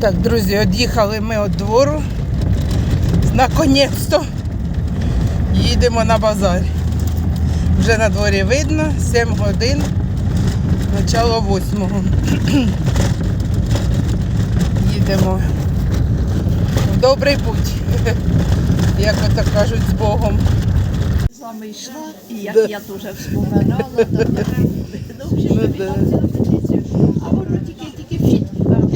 Так, друзі, від'їхали ми від двору. Наконець-то їдемо на базар. Вже на дворі видно, 7 годин, начало 8. Їдемо. В добрий путь, як ото кажуть, з Богом. з вами йшла, і як Да. я теж вспоминала, я ну, Ну, да. а воно тільки.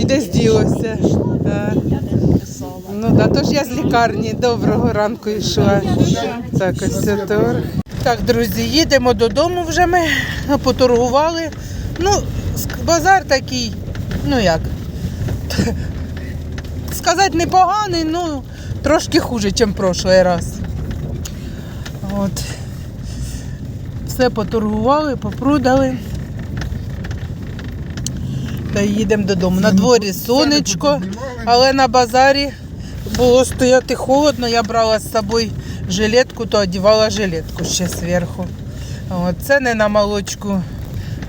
І десь ділося. А. Я не написала. Ну да, тож я з лікарні доброго ранку йшла. Так, ось це торг. Так, друзі, їдемо додому вже ми поторгували. Ну, базар такий, ну як. Сказати непоганий, ну трошки хуже, ніж прошлий раз. От. Все поторгували, попродали. Їдемо додому. На дворі сонечко, але на базарі було стояти холодно. Я брала з собою жилетку, то одягала жилетку ще зверху. Ціни на молочку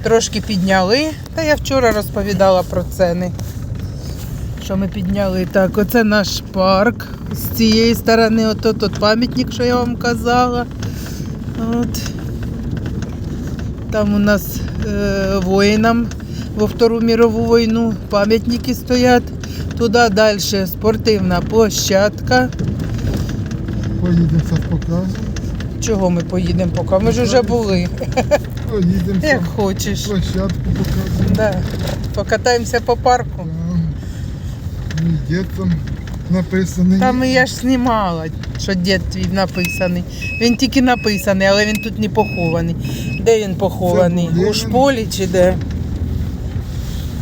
трошки підняли. Та я вчора розповідала про ціни. Що ми підняли. Так, оце наш парк. З цієї сторони, ото тут пам'ятник, що я вам казала. От. Там у нас е, воїнам во Втору мирову війну пам'ятники стоять. Туди далі спортивна площадка. Поїдемо зараз покажемо. Чого ми поїдемо поки? Ми ж вже були. Поїдемо Як хочеш. площадку покажемо. Да. Покатаємося по парку. Мій дід там написаний. Там і я ж знімала, що дід твій написаний. Він тільки написаний, але він тут не похований. Де він похований? був У Ленін. шполі чи де?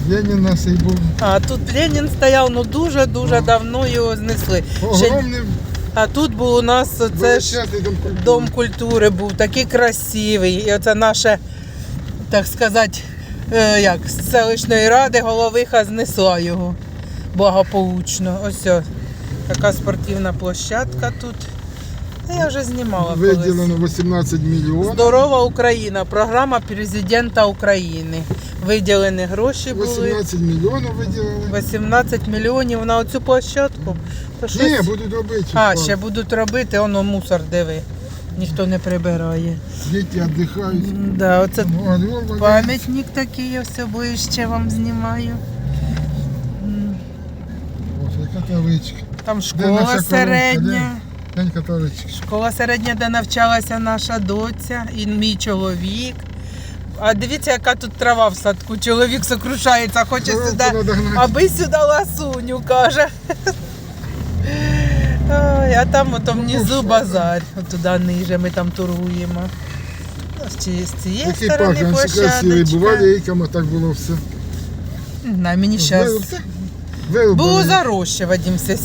Ленін наш був. А тут Ленін стояв, ну дуже-дуже давно його знесли. Ще- Огромний А тут був у нас це ж величезний дом культури. дом культури був такий красивий. І оце наше, так сказати, е, як з селищної ради головиха знесла його благополучно. Ось о, така спортивна площадка тут. Та Я вже знімала колись. Виділено 18 мільйонів. Здорова Україна, програма президента України. Виділені гроші були. 18 мільйонів виділили. 18 мільйонів на оцю площадку. То Ні, щось- будуть робити. А, ще будуть робити, воно мусор диви. Ніхто не прибирає. Діти віддихають. М, Да, оце Ну, а Львов, вони- пам'ятник такий, я все ближче вам знімаю. М, Ось, яка табличка. Там наша школа коробка, середня. Глянь, яка. Школа середня, де навчалася наша доця і мій чоловік. А дивіться, яка тут трава в садку. Чоловік сокрушається, хоче Коробку сюди, аби сюди ласуню, каже. Ой, а там ото внизу базар, туди ниже ми там торгуємо. З цієї сторони площадочка. Бували, якому так було все. Не знаю, мені зараз Вилбали. Було зароща, Вадімся,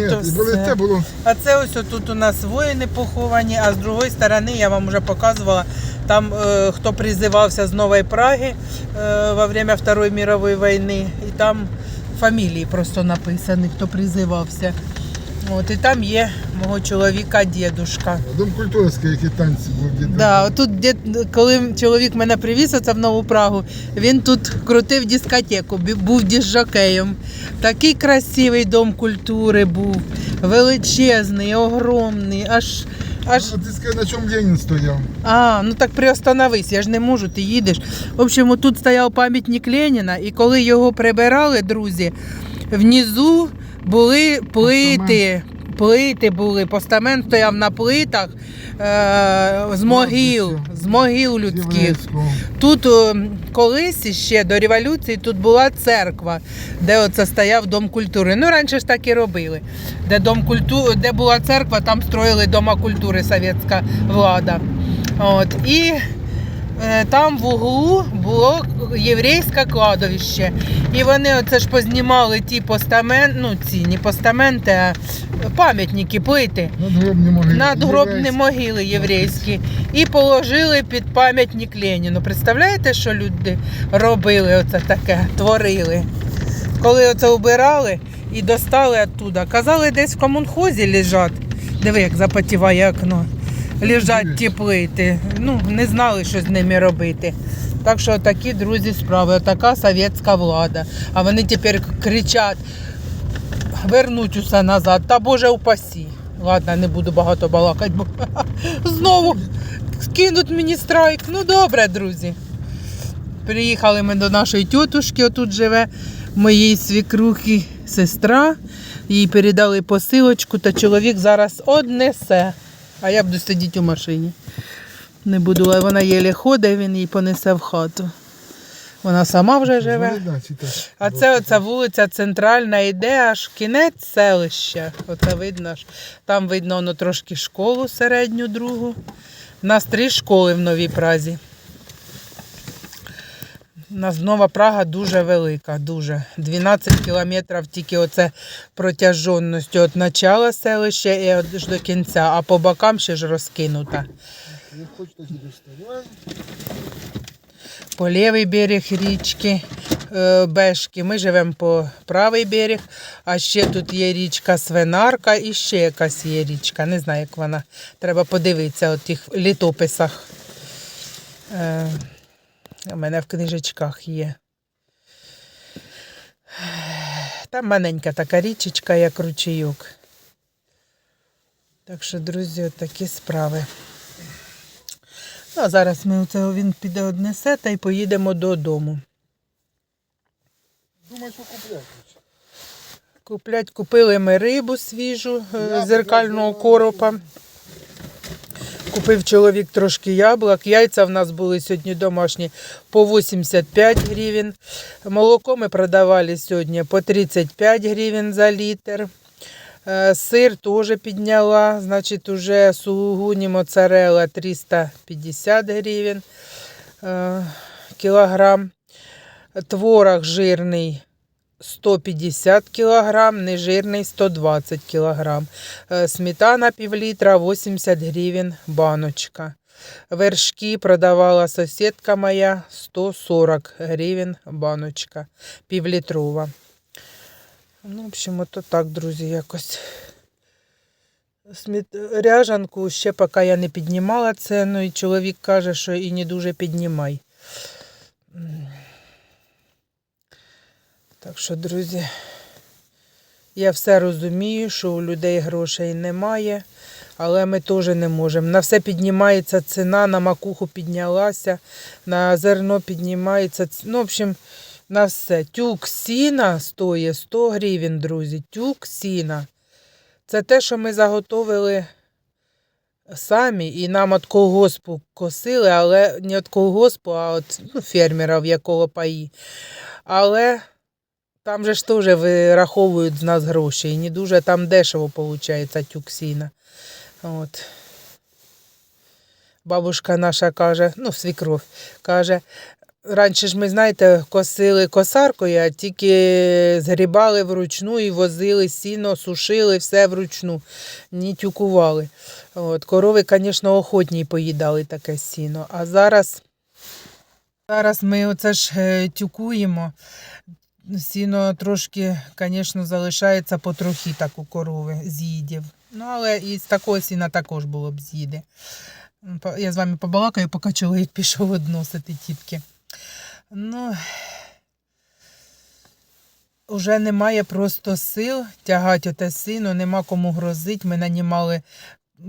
Ні, були те все. було. А це ось тут у нас воїни поховані, а з другої сторони я вам вже показувала, там е, хто призивався з Нової Праги е, во время Второї мірової війни, і там фамілії просто написані, хто призивався. От, і там є мого чоловіка дідушка. Дом культурський, який танці був. Да, дід, коли чоловік мене привіз оце в Нову Прагу, він тут крутив дискотеку, був діжокеєм. Такий красивий дом культури був, величезний, огромний, аж. аж... А ти скажи, на чому Ленін стояв? А, ну так приостановись, я ж не можу, ти їдеш. В общем, тут стояв пам'ятник Леніна, і коли його прибирали, друзі, внизу були плити. Плити були, постамент стояв на плитах е, з могил, з могил людських. Тут е, колись ще до революції тут була церква, де оце стояв дом культури. Ну, раніше ж так і робили. Де, дом культу... де була церква, там строїли дома культури совєтська влада. От. І там в углу було єврейське кладовище. І вони оце ж познімали ті постаменти, ну ці не постаменти, а пам'ятники, плити Надгробні могили. надгробні могили єврейські і положили під пам'ятник Леніну. Представляєте, що люди робили оце таке, творили? Коли оце убирали і достали оттуда, казали, десь в комунхозі лежать. Диви, як запотіває окно. Лежать ті плити. Ну, не знали, що з ними робити. Так що такі друзі справи, така совєтська влада. А вони тепер кричать: вернуть усе назад. Та Боже упасі. Ладно, не буду багато балакати, бо знову скинуть мені страйк. Ну добре, друзі. Приїхали ми до нашої тітушки, отут живе моєї свікрухи сестра. Їй передали посилочку, та чоловік зараз однесе. А я буду сидіти у машині. Не буду, але вона єлі ходить, він її понесе в хату. Вона сама вже живе. А це оця вулиця центральна йде аж кінець селища. Оце видно ж. Там видно воно трошки школу середню другу. У нас три школи в Новій Празі. У нас Нова Прага дуже велика, дуже. 12 кілометрів тільки оце протяженністю від начала селища і аж до кінця, а по бокам ще ж розкинута. По лівий берег річки е, Бешки. Ми живемо по правий берег, а ще тут є річка Свинарка і ще якась є річка. Не знаю, як вона. Треба подивитися у тих літописах. У мене в книжечках є. Там маленька така річечка, як ручейок. Так що, друзі, такі справи. Ну, а зараз ми оце він піде однесе та й поїдемо додому. Думаю, що купляти. Куплять, купили ми рибу свіжу е, зеркального коропа. Купив чоловік трошки яблук. Яйця в нас були сьогодні домашні по 85 гривень. Молоко ми продавали сьогодні по 35 гривень за літр. Е, Сир теж підняла, значить, уже сулугуні моцарелла 350 гривень е, кілограм. Творог жирний 150 кілограм, нежирний 120 кілограм. Е, Сметана півлітра 80 гривень баночка. Вершки продавала сусідка моя 140 гривень баночка півлітрова. Ну, в общем, ото так, друзі, якось. Ряжанку ще поки я не піднімала ціну, і чоловік каже, що і не дуже піднімай. Так що, друзі, я все розумію, що у людей грошей немає, але ми теж не можемо. На все піднімається ціна, на макуху піднялася, на зерно піднімається. Ну, в общем, на все. Тюк сіна стоїть 100 гривень, друзі. Тюк сіна. Це те, що ми заготовили самі, і нам від колгоспу косили, але не від колгоспу, а від ну, фермера, в якого паї. Але там же ж теж вираховують з нас гроші. І не дуже там дешево виходить тюк сіна. От. Бабушка наша каже, ну, свікров, каже, раніше ж ми, знаєте, косили косаркою, а тільки згрібали вручну і возили сіно, сушили все вручну, не тюкували. От. Корови, звісно, охотні поїдали таке сіно. А зараз, зараз ми оце ж е, тюкуємо. Сіно трошки, звісно, залишається потрохи так у корови з'їдів. Ну, але і з такого сіна також було б з'їди. Я з вами побалакаю, поки чоловік пішов односити тітки. Ну, вже немає просто сил тягати оте сіно, нема кому грозить. Ми нанімали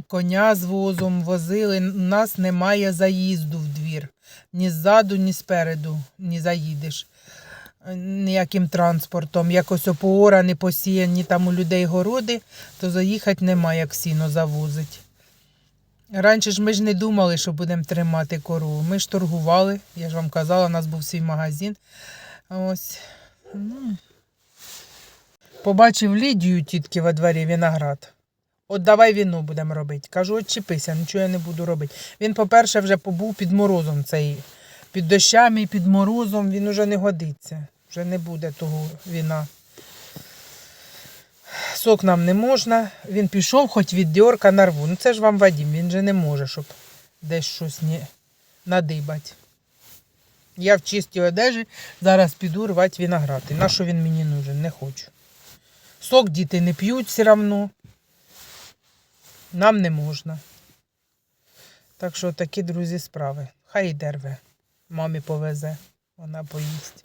коня з возом, возили. У нас немає заїзду в двір. Ні ззаду, ні спереду не заїдеш ніяким транспортом. Якось опора не посіяні там у людей городи, то заїхати немає, як сіно завозить. Раніше ж ми ж не думали, що будемо тримати корову. Ми ж торгували, я ж вам казала, у нас був свій магазин. Ось. Побачив Лідію тітки во дворі виноград. От давай віно будемо робити. Кажу, отчепися, нічого я не буду робити. Він, по-перше, вже побув під морозом цей, під дощами і під морозом, він уже не годиться. Вже не буде того віна. Сок нам не можна. Він пішов, хоч від дьорка нарву. Ну це ж вам Вадім, він же не може, щоб десь щось не надибати. Я в чистій одежі зараз піду рвати виноград. І на що він мені нужен? Не хочу. Сок діти не п'ють все одно. Нам не можна. Так що такі, друзі, справи. Хай йде рве. Мамі повезе, вона поїсть.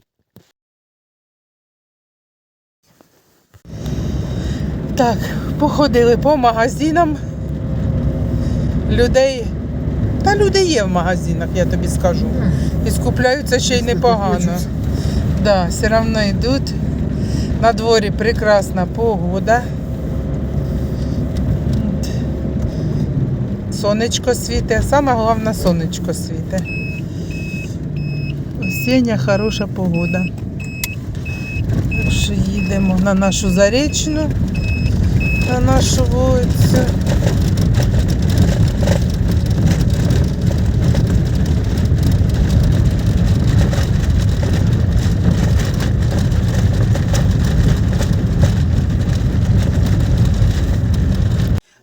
Так, походили по магазинам. Людей. Та люди є в магазинах, я тобі скажу. І скупляються ще й непогано. Да, все одно йдуть. На дворі прекрасна погода. Сонечко світе, саме головне сонечко світе. Осіння хороша погода. Так що їдемо на нашу заречну, на нашу вулицю.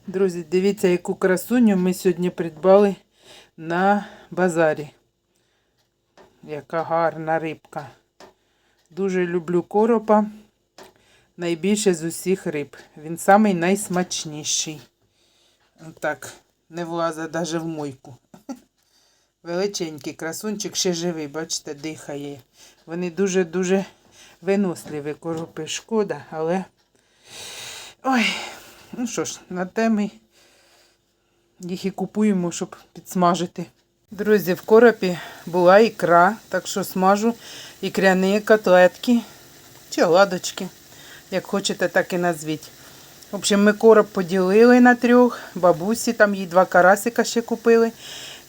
Друзі, дивіться, яку красуню ми сьогодні придбали на базарі. Яка гарна рибка. Дуже люблю коропа. Найбільше з усіх риб. Він самий найсмачніший. Так, не влазить навіть в мойку. Величенький красунчик ще живий, бачите, дихає. Вони дуже-дуже виносливі коропи. Шкода, але. Ой, ну що ж, на те ми їх і купуємо, щоб підсмажити. Друзі, в коропі була ікра, так що смажу ікряні котлетки чи оладочки. Як хочете, так і назвіть. В общем, ми короб поділили на трьох. Бабусі, там їй два карасика ще купили.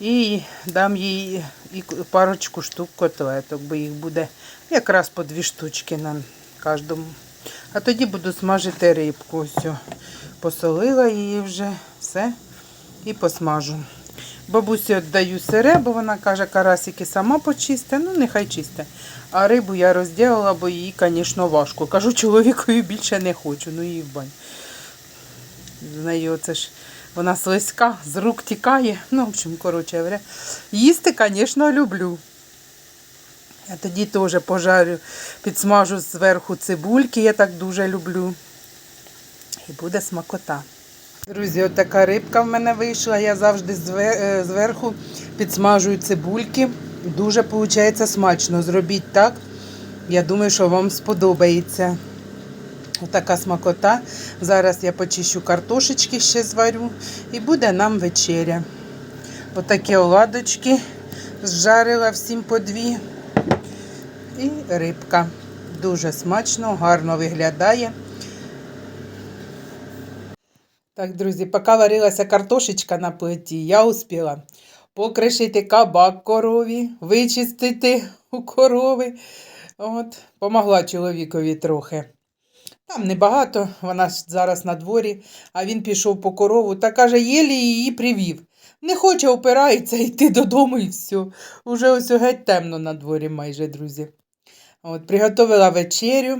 І дам їй і парочку штук котлеток, бо їх буде якраз по дві штучки на кожному. А тоді буду смажити рибку. Ось, посолила її вже, все, і посмажу. Бабусі віддаю сире, бо вона каже, карасики сама почисте, ну нехай чисте. А рибу я розділила, бо її, звісно, важко. Кажу, чоловікові більше не хочу, ну її в бань. З оце ж вона слизька, з рук тікає. Ну, в общем, коротше говоря, їсти, звісно, люблю. Я тоді теж пожарю, підсмажу зверху цибульки, я так дуже люблю. І буде смакота. Друзі, от така рибка в мене вийшла. Я завжди е, зверху підсмажую цибульки. Дуже виходить смачно. Зробіть так. Я думаю, що вам сподобається. Отака смакота. Зараз я почищу картошечки, ще зварю. І буде нам вечеря. Отакі оладочки зжарила всім по дві. І рибка. Дуже смачно, гарно виглядає. Так, друзі, поки варилася картошечка на плиті, я успіла покришити кабак корові, вичистити у корови. От, помогла чоловікові трохи. Там небагато, вона ж зараз на дворі, а він пішов по корову та каже, єлі її привів. Не хоче, опирається йти додому і все. Уже ось геть темно на дворі майже, друзі. От, приготувала вечерю.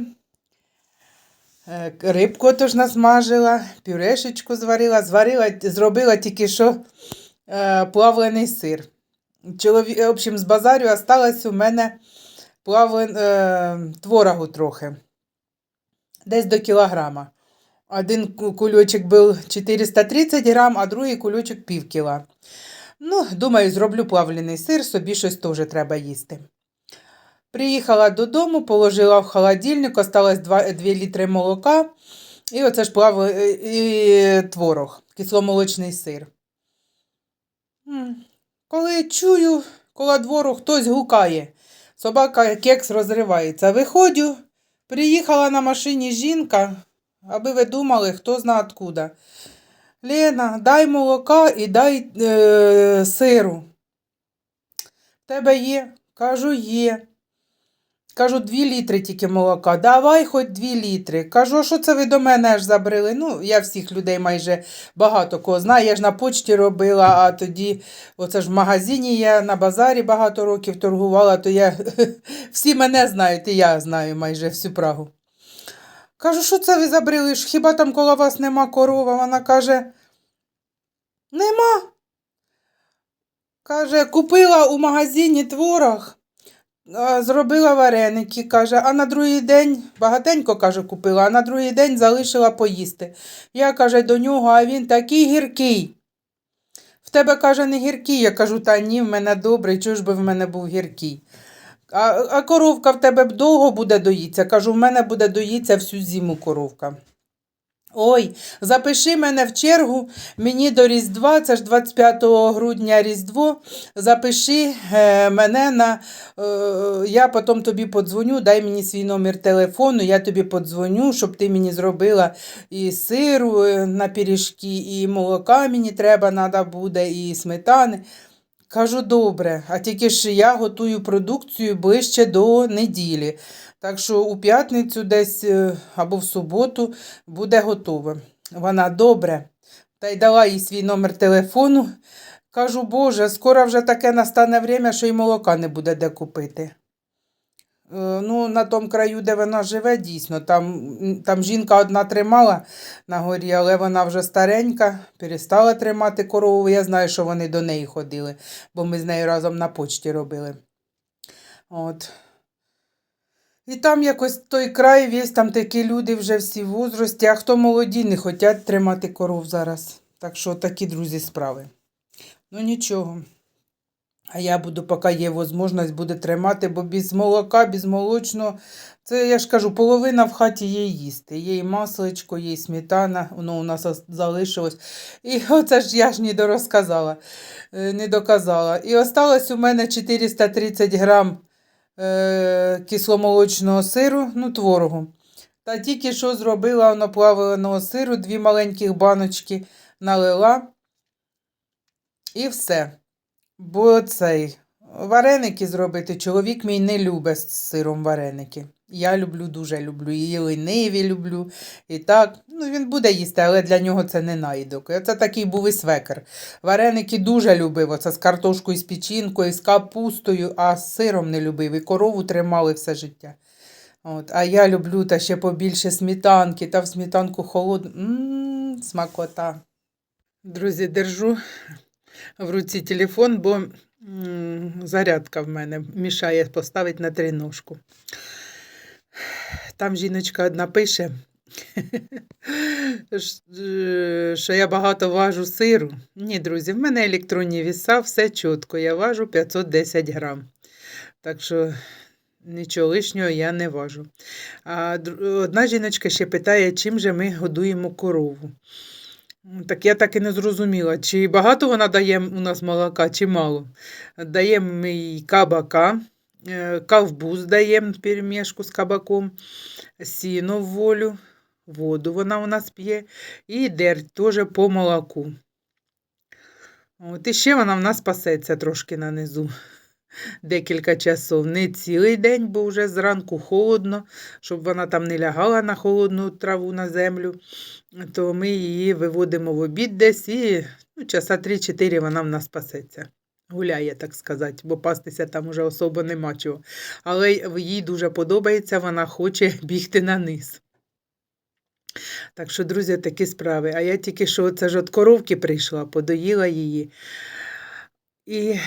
Е, Рибку тож насмажила, пюрешечку зварила, зварила, зробила тільки що е, плавлений сир. Чолові... В общем, з базарю осталось у мене плавлен... е, творогу трохи. Десь до кілограма. Один ку- кульочок був 430 грам, а другий кульочок пів кіла. Ну, думаю, зроблю плавлений сир, собі щось теж треба їсти. Приїхала додому, положила в холодильник, осталось 2, 2 літри молока. І оце ж плав е, і творог, кисломолочний сир. Коли чую, коло двору хтось гукає, собака кекс розривається. Виходжу, приїхала на машині жінка, аби ви думали, хто зна откуда. Лена, дай молока і дай е, сиру. В тебе є? Кажу, є. Кажу, дві літри тільки молока. Давай хоч дві літри. Кажу, «А що це ви до мене аж забрили? Ну, я всіх людей майже багато кого знаю. Я ж на почті робила, а тоді, оце ж в магазині я на базарі багато років торгувала, то я всі мене знають, і я знаю майже всю Прагу. Кажу, що це ви забрили? Хіба там коло вас нема корова? Вона каже, нема. Каже, купила у магазині творог. Зробила вареники, каже, а на другий день, багатенько, каже, купила, а на другий день залишила поїсти. Я, каже, до нього, а він такий гіркий. В тебе, каже, не гіркий. Я кажу, та ні, в мене добрий, чого ж би в мене був гіркий. А, а коровка в тебе довго буде доїться. Кажу, в мене буде доїться всю зиму коровка. Ой, запиши мене в чергу. Мені до Різдва, це ж 25 грудня Різдво. Запиши е, мене на. Е, я потім тобі подзвоню, дай мені свій номер телефону, я тобі подзвоню, щоб ти мені зробила і сиру е, на пиріжки, і молока мені треба, треба буде, і сметани. Кажу, добре, а тільки ж я готую продукцію ближче до неділі. Так що у п'ятницю десь е, або в суботу буде готове. Вона добре. Та й дала їй свій номер телефону. Кажу, Боже, скоро вже таке настане время, що й молока не буде де купити. Е, Ну, на тому краю, де вона живе, дійсно. Там, там жінка одна тримала на горі, але вона вже старенька, перестала тримати корову. Я знаю, що вони до неї ходили, бо ми з нею разом на почті робили. От. І там якось той край весь, там такі люди вже всі в возрасті, а хто молоді, не хочуть тримати коров зараз. Так що такі, друзі, справи. Ну нічого. А я буду, поки є можливість, буде тримати, бо без молока, без молочного, це я ж кажу, половина в хаті є їсти. Є і масличко, є і сметана, воно у нас залишилось. І оце ж я ж не дорозказала, е, не доказала. І осталось у мене 430 грам е, кисломолочного сиру, ну, творогу. Та тільки що зробила воно плавленого сиру, дві маленьких баночки налила. І все. Бо цей вареники зробити. Чоловік мій не любить з сиром вареники. Я люблю, дуже люблю. І лениві люблю. І так. Ну, він буде їсти, але для нього це не наїдок. Це такий був і свекер. Вареники дуже любив. Оце з картошкою, з печінкою, з капустою, а з сиром не любив. І корову тримали все життя. От. А я люблю та ще побільше сметанки, та в сметанку холодну. М, Смакота. Друзі, держу в руці телефон, бо зарядка в мене мішає поставити на триножку. Там жіночка одна пише, е, що я багато важу сиру. Ні, друзі, в мене електронні віса, все чітко. Я важу 510 грам. Так що нічого лишнього я не важу. А одна жіночка ще питає, чим же ми годуємо корову. Так я так і не зрозуміла, чи багато вона дає у нас молока, чи мало. Даємо ми їй кабака, е, ковбуз даємо перемішку з кабаком, сіно в волю, воду вона у нас п'є, і дерть теж по молоку. От, і ще вона в нас пасеться трошки нанизу. Декілька часов. Не цілий день, бо вже зранку холодно, щоб вона там не лягала на холодну траву на землю то ми її виводимо в обід десь і ну, часа 3-4 вона в нас пасеться. Гуляє, так сказати, бо пастися там уже особо нема чого. Але їй дуже подобається, вона хоче бігти на низ. Так що, друзі, такі справи. А я тільки що це ж от коровки прийшла, подоїла її. І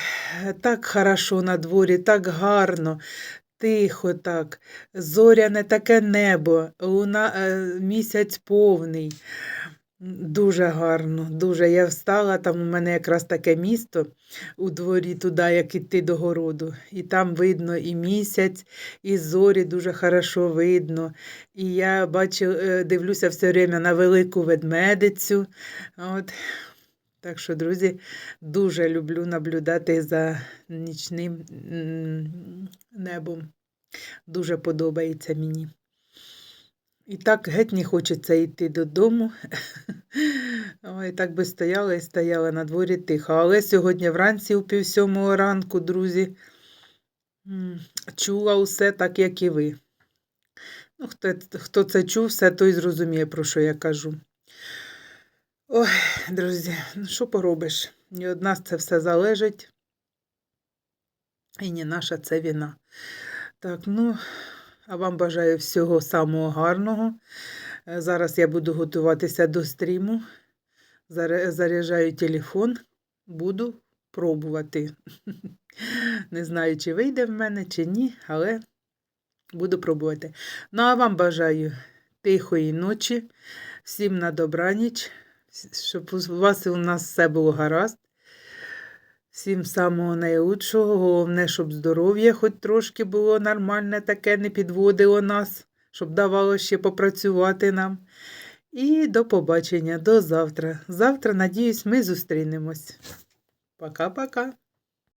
так хорошо на дворі, так гарно, тихо так, зоряне таке небо, луна, е, місяць повний. Дуже гарно, дуже. Я встала, там у мене якраз таке місто у дворі, туди, як іти до городу. І там видно і місяць, і зорі дуже хорошо видно. І я бачу, е, дивлюся все время на велику ведмедицю. От. Так що, друзі, дуже люблю наблюдати за нічним небом. Дуже подобається мені. І так геть не хочеться йти додому. Ой, так би стояла і стояла на дворі тихо. Але сьогодні вранці у пів сьомого ранку, друзі, чула усе так, як і ви. Ну, хто, хто це чув, все той зрозуміє, про що я кажу. Ой, друзі, ну що поробиш? Не від нас це все залежить. І не наша це вина. Так, ну, а вам бажаю всього самого гарного. Е, Зараз я буду готуватися до стріму. Заряджаю телефон, буду пробувати. Не знаю, чи вийде в мене, чи ні, але буду пробувати. Ну, а вам бажаю тихої ночі, всім на добраніч, щоб у вас і у нас все було гаразд. Всім самого найлучшого. Головне, щоб здоров'я хоч трошки було нормальне, таке не підводило нас, щоб давало ще попрацювати нам. І до побачення, до завтра. Завтра, надіюсь, ми зустрінемось. Пока-пока.